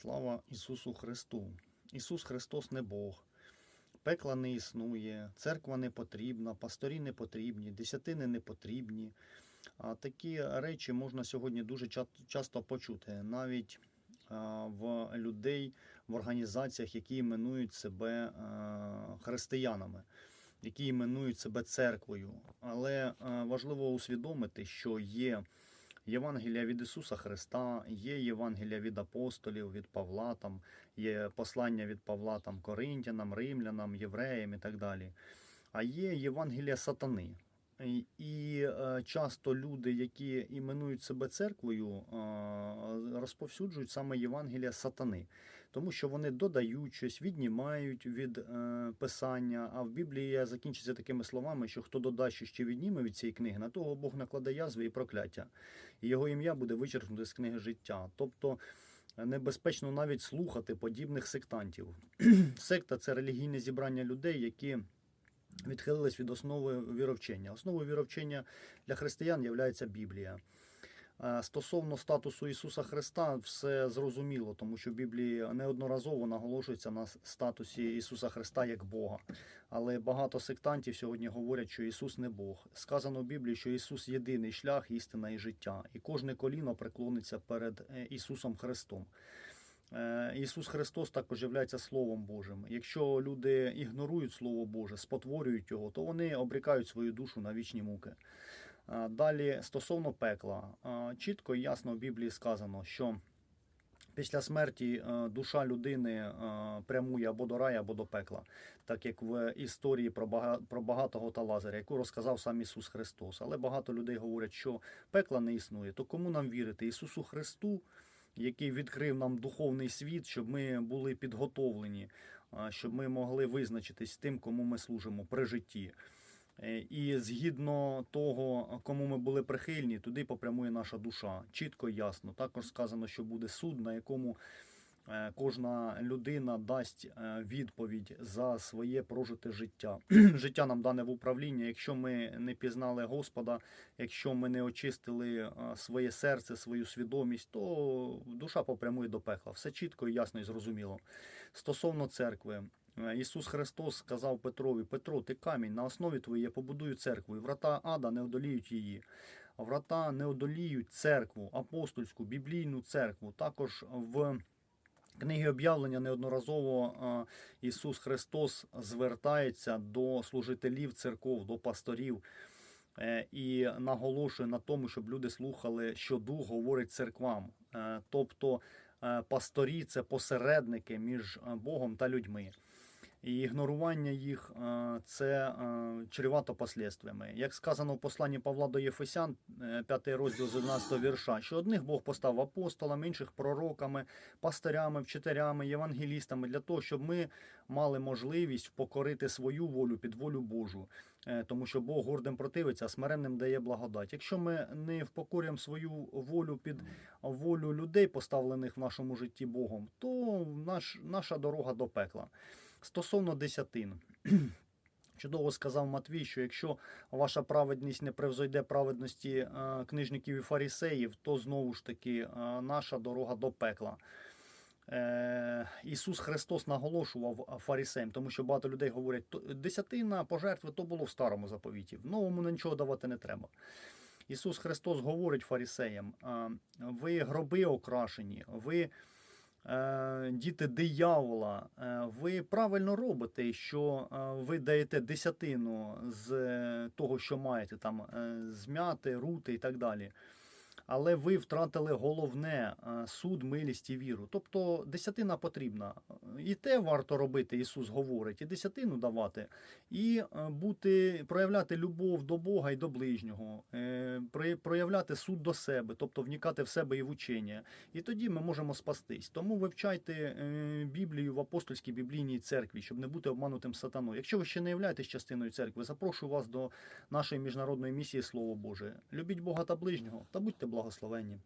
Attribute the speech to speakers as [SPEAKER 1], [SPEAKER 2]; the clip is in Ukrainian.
[SPEAKER 1] Слава Ісусу Христу! Ісус Христос не Бог. Пекла не існує, церква не потрібна, пасторі не потрібні, десятини не потрібні. А такі речі можна сьогодні дуже часто почути, навіть в людей в організаціях, які іменують себе християнами, які іменують себе церквою. Але важливо усвідомити, що є Євангелія від Ісуса Христа, є Євангелія від апостолів, від Павла, там є послання від Павла там, Коринтянам, римлянам, євреям і так далі. А є Євангелія сатани. І, е, часто люди, які іменують себе церквою, е, розповсюджують саме Євангелія сатани, тому що вони додають щось, віднімають від е, писання. А в Біблії закінчиться такими словами, що хто додасть чи відніме від цієї книги, на того Бог накладе язви і прокляття, і його ім'я буде вичеркнуте з книги життя. Тобто небезпечно навіть слухати подібних сектантів. Секта це релігійне зібрання людей, які відхилились від основи віровчення. Основою віровчення для християн є Біблія. Стосовно статусу Ісуса Христа, все зрозуміло, тому що в Біблії неодноразово наголошується на статусі Ісуса Христа як Бога. Але багато сектантів сьогодні говорять, що Ісус не Бог. Сказано в Біблії, що Ісус єдиний шлях, істина і життя, і кожне коліно преклониться перед е, Ісусом Христом. Е, Ісус Христос також є Словом Божим. Якщо люди ігнорують Слово Боже, спотворюють його, то вони обрікають свою душу на вічні муки. Далі стосовно пекла, чітко і ясно в Біблії сказано, що після смерті е, душа людини е, прямує або до раю, або до пекла, так як в історії про багатого та Лазаря, яку розказав сам Ісус Христос. Але багато людей говорять, що пекла не існує. То кому нам вірити? Ісусу Христу, який відкрив нам духовний світ, щоб ми були підготовлені, щоб ми могли визначитись тим, кому ми служимо при житті. Е, І згідно того, кому ми були прихильні, туди попрямує наша душа. Чітко і ясно. Також сказано, що буде суд, на якому кожна людина дасть е, відповідь за своє прожите життя. життя нам дане в управління. Якщо ми не пізнали Господа, якщо ми не очистили е, своє серце, свою свідомість, то душа попрямує до пекла. Все чітко і ясно і зрозуміло. Стосовно церкви, Е, Ісус Христос сказав Петрові: Петро, ти камінь, на основі твоїй я побудую церкву, і врата ада не одоліють її. Врата не одоліють церкву, апостольську, біблійну церкву. Також в книгі об'явлення неодноразово Ісус Христос звертається до служителів церков, до пасторів. е, І наголошує на тому, щоб люди слухали, що Дух говорить церквам. Е, Тобто е, пасторі це посередники між Богом та людьми. І ігнорування їх е, це е, чревато послідствиями. Як сказано в посланні Павла до Єфесян, 5 розділ з 11 вірша, що одних Бог поставив апостолами, інших пророками, пастирями, вчителями, євангелістами, для того, щоб ми мали можливість покорити свою волю під волю Божу. Е, Тому що Бог гордим противиться, а смиренним дає благодать. Якщо ми не впокорюємо свою волю під волю людей, поставлених в нашому житті Богом, то наш, наша дорога до пекла. Стосовно десятин. Чудово сказав Матвій, що якщо ваша праведність не превзойде праведності е, книжників і фарисеїв, то знову ж таки е, наша дорога до пекла. Е, Ісус Христос наголошував фарисеям, тому що багато людей говорять, «То- десятина пожертви то було в старому заповіті, в новому нічого давати не треба. Ісус Христос говорить фарисеям: «А, ви гроби окрашені, ви діти диявола, е, ви правильно робите, що е, ви даєте десятину з е, того, що маєте, там змяти, рути і так далі. Але ви втратили головне е, суд, милість і віру. Тобто десятина потрібна. І те варто робити, Ісус говорить, і десятину давати, і е, бути, проявляти любов до Бога і до ближнього, е, проявляти суд до себе, тобто вникати в себе і в учення. І тоді ми можемо спастись. Тому вивчайте е, Біблію в апостольській біблійній церкві, щоб не бути обманутим сатаною. Якщо ви ще не являєтесь частиною церкви, запрошую вас до нашої міжнародної місії Слово Боже. Любіть Бога та ближнього та будьте благословенні.